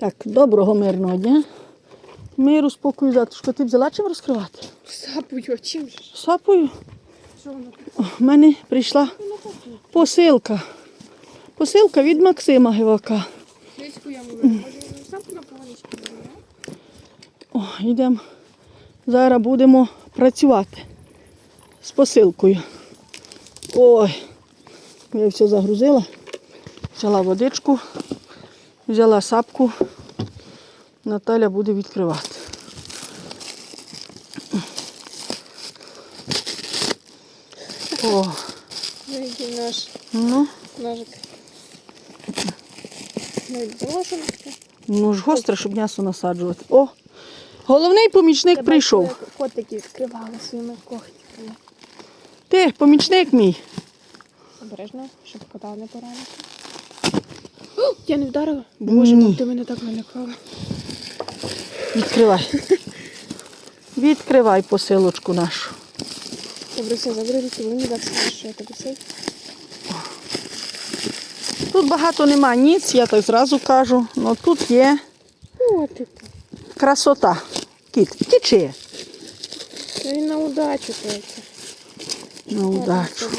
Так, доброго мирного дня. Миру, спокою, затишку. Ти взяла чим розкривати? Сапою, а чим же? ж? Сапою. Що вона в мене прийшла посилка. Посилка від Максима Гивака. Низьку я мовила. Може, сапу на полонички бере? О, йдемо. Зараз будемо працювати з посилкою. Ой, я все загрузила. Взяла водичку, взяла сапку. Наталя буде відкривати. О, Ну, наш ну, ножик. Ну ж гостре, щоб м'ясо насаджувати. О, головний помічник прийшов. Котики відкривали своїми когтиками. Ти, помічник мій. Обережно, щоб кота не поранити. О, Я не вдарила? Боже, Ні. ти мене так налякала. Відкривай. Відкривай посилочку нашу. Добре, все, забери руки, мені так скажеш, що я тобі все. Тут багато нема ніц, я так зразу кажу. Ну тут є О, ти. красота. Кіт, тічи. Це він на удачу тільки. На удачу.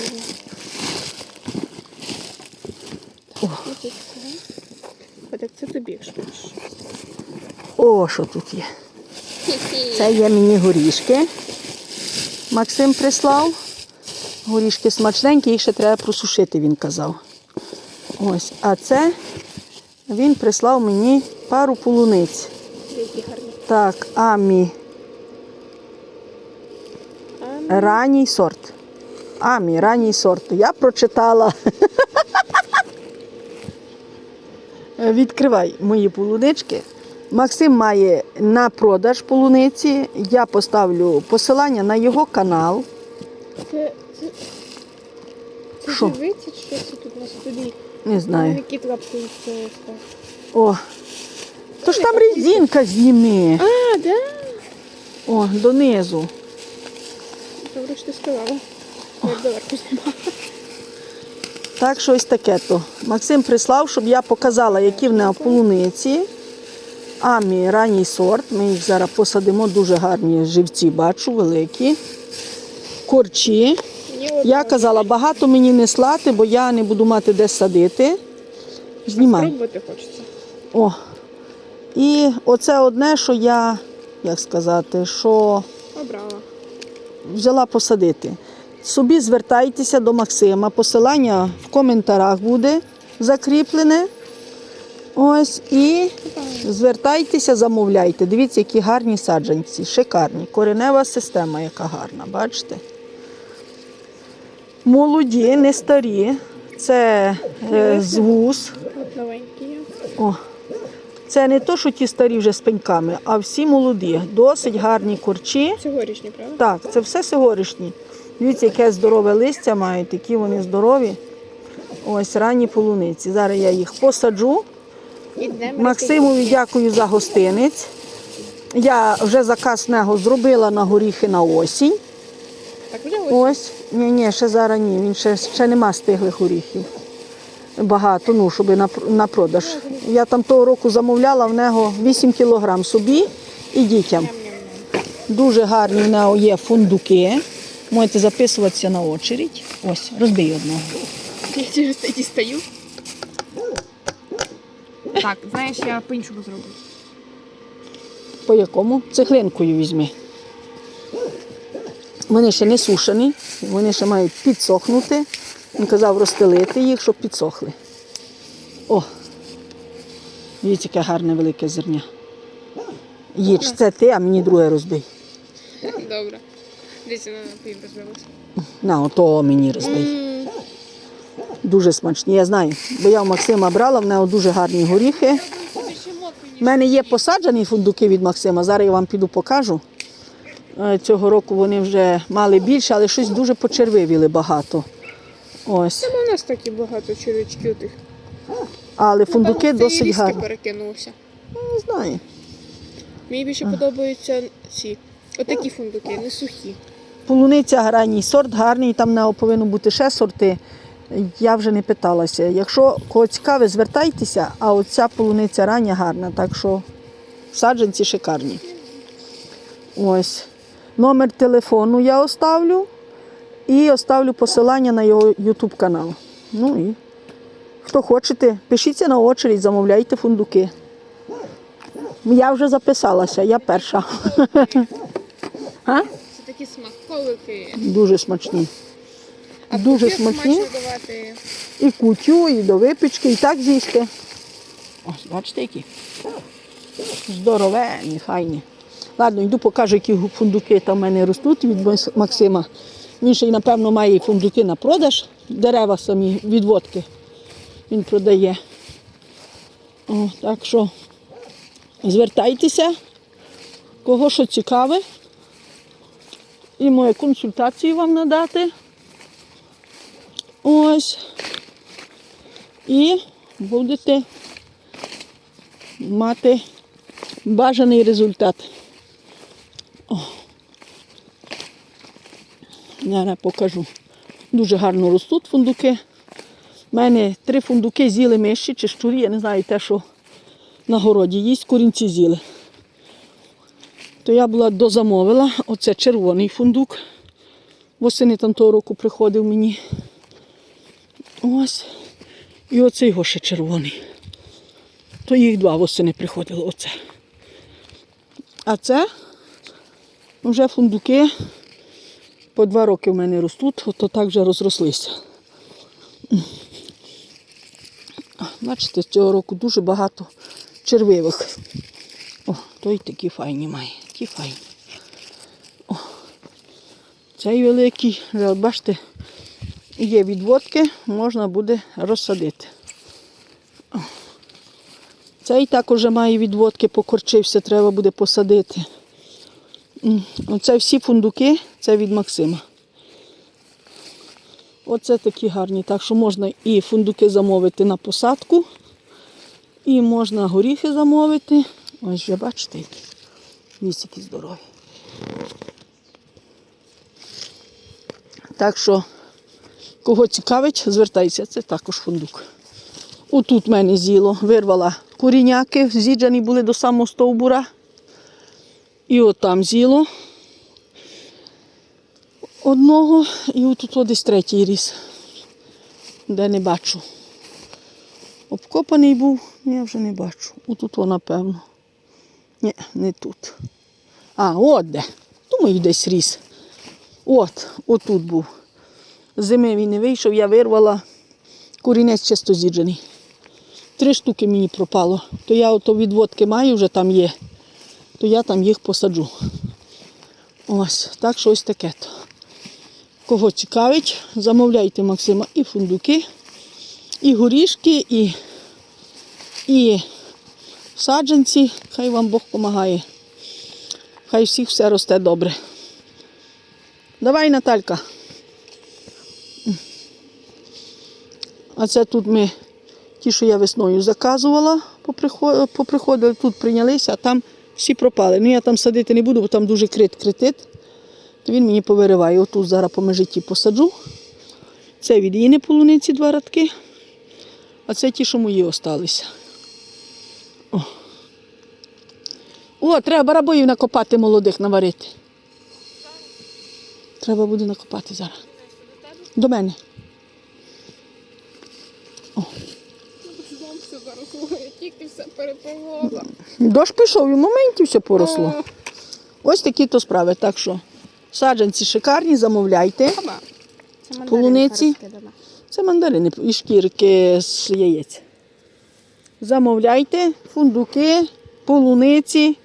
О. От це тобі, якщо хочеш. О, що тут є. Це є мені горішки. Максим прислав. Горішки смачненькі, їх ще треба просушити, він казав. Ось. А це він прислав мені пару полуниць. Так, амі. Ранній сорт. Амі, ранній сорт. Я прочитала. Відкривай мої полунички. Максим має на продаж полуниці. Я поставлю посилання на його канал. Це, це, це Що? живиці чи що це тут у нас тобі? Не знаю. Які трапки це? О. То ж там резинка зніми. А, да? О, донизу. Добре, що ти сказала. Як доверху знімала. Так, щось таке то. Максим прислав, щоб я показала, які в нього полуниці. Амі ранній сорт. Ми їх зараз посадимо, дуже гарні живці, бачу, великі. Корчі. Я казала, багато мені не слати, бо я не буду мати де садити. Знімай. Хочеться. О. І оце одне, що я, як сказати, що Обрала. взяла посадити. Собі звертайтеся до Максима. Посилання в коментарях буде закріплене. Ось і звертайтеся, замовляйте. Дивіться, які гарні саджанці, шикарні. Коренева система, яка гарна, бачите? Молоді, не старі. Це е, з вуз. От новенькі є. О, це не то, що ті старі вже з пеньками, а всі молоді. Досить гарні корчі. Цьогорічні, правда? Так, це все сьогоднішні. Дивіться, яке здорове листя мають, які вони здорові. Ось ранні полуниці. Зараз я їх посаджу. Максимові дякую за гостинець. Я вже заказ нього зробила на горіхи на осінь. Так, вже ось. Ось, ні, ні, ще зараз ні. Він ще, ще нема стиглих горіхів. Багато, ну, щоб на, на продаж. Я там того року замовляла в нього 8 кілограм собі і дітям. Дуже гарні в нього є фундуки. Можете записуватися на очередь. Ось, розбий одного. Я через це дістаю. Так, знаєш, я по-іншому зроблю. По якому? Цеглинкою візьми. Вони ще не сушені, вони ще мають підсохнути. Він казав розстелити їх, щоб підсохли. О! Дивіться, яке гарне велике зерня. Їж, це ти, а мені друге розбий. Добре. Дивіться, на пів розбилося. На, ото мені розбий. Дуже смачні, я знаю. Бо я у Максима брала, в нього дуже гарні горіхи. У мене є посаджені фундуки від Максима, зараз я вам піду покажу. Е, Цього року вони вже мали більше, але щось дуже почервивіли багато. Ось. Там у нас такі багато червячків тих. Але фундуки Напевно, це досить гарні. перекинувся. Не знаю. Мені більше подобаються ці. Отакі фундуки, не сухі. Полуниця ранній сорт гарний, там не повинно бути ще сорти. Я вже не питалася. Якщо кого цікаве, звертайтеся, а оця полуниця рання гарна, так що саджанці шикарні. Ось. Номер телефону я оставлю і оставлю посилання на його YouTube канал. Ну і хто хочете, пишіться на очередь, замовляйте фундуки. Я вже записалася, я перша. Такі смаколики. Дуже смачні. А Дуже смачні. давати. І кутю, і до випічки, і так з'їсти. Ось, бачите, які. Здоровенні, файні. Ладно, йду покажу, які фундуки там в мене ростуть від Максима. Він ще й, напевно, має фундуки на продаж, дерева самі, відводки він продає. О, так що звертайтеся, кого що цікаве. І мої консультації вам надати. Ось. І будете мати бажаний результат. О. Зараз покажу. Дуже гарно ростуть фундуки. У мене три фундуки з'їли миші чи щурі, я не знаю те, що на городі їсть, корінці з'їли. То я була дозамовила, оце червоний фундук. Восени там того року приходив мені. Ось. І оцей його ще червоний. То їх два восени приходило оце. А це вже фундуки по два роки в мене ростуть, ото так вже розрослися. Бачите, цього року дуже багато червивих. О, той такі файні має, такі файні. О, цей великий, бачите, є відводки, можна буде розсадити. О. Цей також має відводки, покорчився, треба буде посадити. Оце всі фундуки, це від Максима. Оце такі гарні. Так що можна і фундуки замовити на посадку, і можна горіхи замовити. Ось вже бачите, які. Вісь які здорові. Так що, кого цікавить, звертайся, це також фундук. Отут в мене з'їло, вирвала коріняки, з'їджені були до самого стовбура. І от там з'їло одного, і отут от десь третій ріс, де не бачу. Обкопаний був, я вже не бачу. Отут, напевно. Ні, не тут. А, от де. Думаю, десь ріс. От, отут був. Зими він не вийшов, я вирвала корінець чисто зіджений. Три штуки мені пропало. То я ото відводки маю, вже там є, то я там їх посаджу. Ось, так що ось таке. Кого цікавить, замовляйте Максима і фундуки, і горішки, і, і саджанці. Хай вам Бог допомагає. Хай всіх все росте добре. Давай, Наталька. А це тут ми, ті, що я весною заказувала, поприходили, тут прийнялися, а там всі пропали. Ну я там садити не буду, бо там дуже крит критит. То він мені повириває. Отут зараз по межиті посаджу. Це від Іни полуниці два радки. А це ті, що мої осталися. О, О треба барабоїв накопати молодих, наварити. Треба буде накопати зараз. До мене. Тільки все перепровозила. Дощ пішов і в моменті все поросло. Ось такі то справи. Так що саджанці шикарні, замовляйте. Полуниці. Це мандарини і шкірки з яєць. Замовляйте фундуки, полуниці,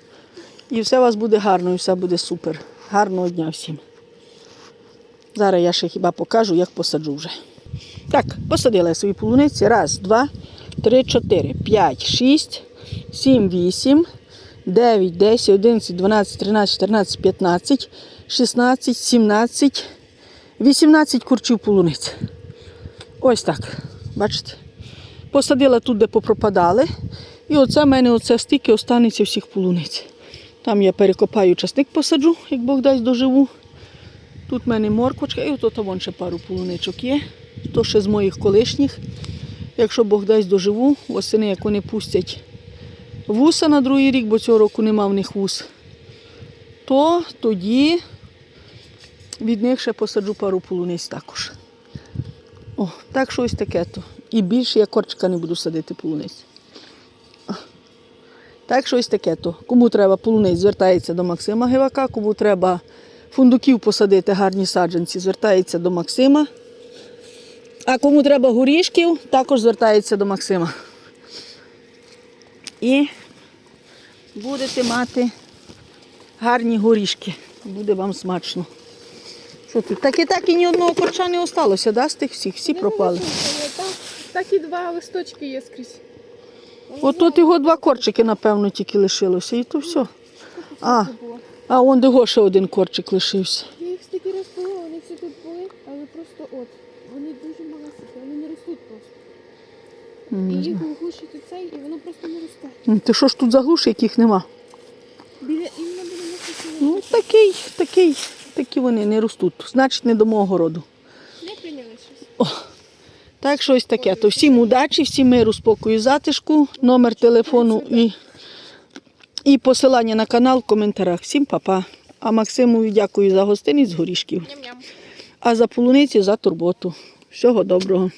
і все у вас буде гарно, і все буде супер. Гарного дня всім. Зараз я ще хіба покажу, як посаджу вже. Так, посадила я свої полуниці. Раз, два, три, чотири, п'ять, шість, сім, вісім, дев'ять, десять, одинадцять, дванадцять, тринадцять, чотирнадцять, п'ятнадцять, шістнадцять, сімнадцять, вісімнадцять курчів полуниць. Ось так. Бачите? Посадила тут, де попропадали. І оце в мене оце стільки останеться всіх полуниць. Там я перекопаю часник посаджу, як Бог дасть доживу. Тут в мене морквочка, і тут вон ще пару полуничок є. То ще з моїх колишніх. Якщо Бог дасть доживу, восени, як вони пустять вуса на другий рік, бо цього року нема в них вус, то тоді від них ще посаджу пару полуниць також. О, так щось таке то. І більше я корчика не буду садити полуниць. Так, щось таке то. Кому треба полуниць, звертається до Максима Гивака, кому треба фундуків посадити гарні саджанці, звертається до Максима. А кому треба горішків, також звертається до Максима. І будете мати гарні горішки. Буде вам смачно. Що тут? Так і так і ні одного корча не осталося, да, з тих всіх? Всі пропали. Так, так і два листочки є скрізь. От тут його два корчики, напевно, тільки лишилося, і то все. А, а он де ще один корчик лишився. Я їх стільки раз була, вони всі тут були, але просто от. Вони дуже малесенькі, вони не ростуть просто. І їх глушити цей, і воно просто не росте. Ти що ж тут заглуши, яких нема? Біля іменно біля нас Ну, такий, такий, такі вони не ростуть. Значить, не до мого городу. не прийняли щось. Так, щось таке. То всім удачі, всім миру, спокою, затишку, номер телефону і, і посилання на канал в коментарях. Всім па-па. А Максимові дякую за гостиність з горішків. А за полуниці за турботу. Всього доброго.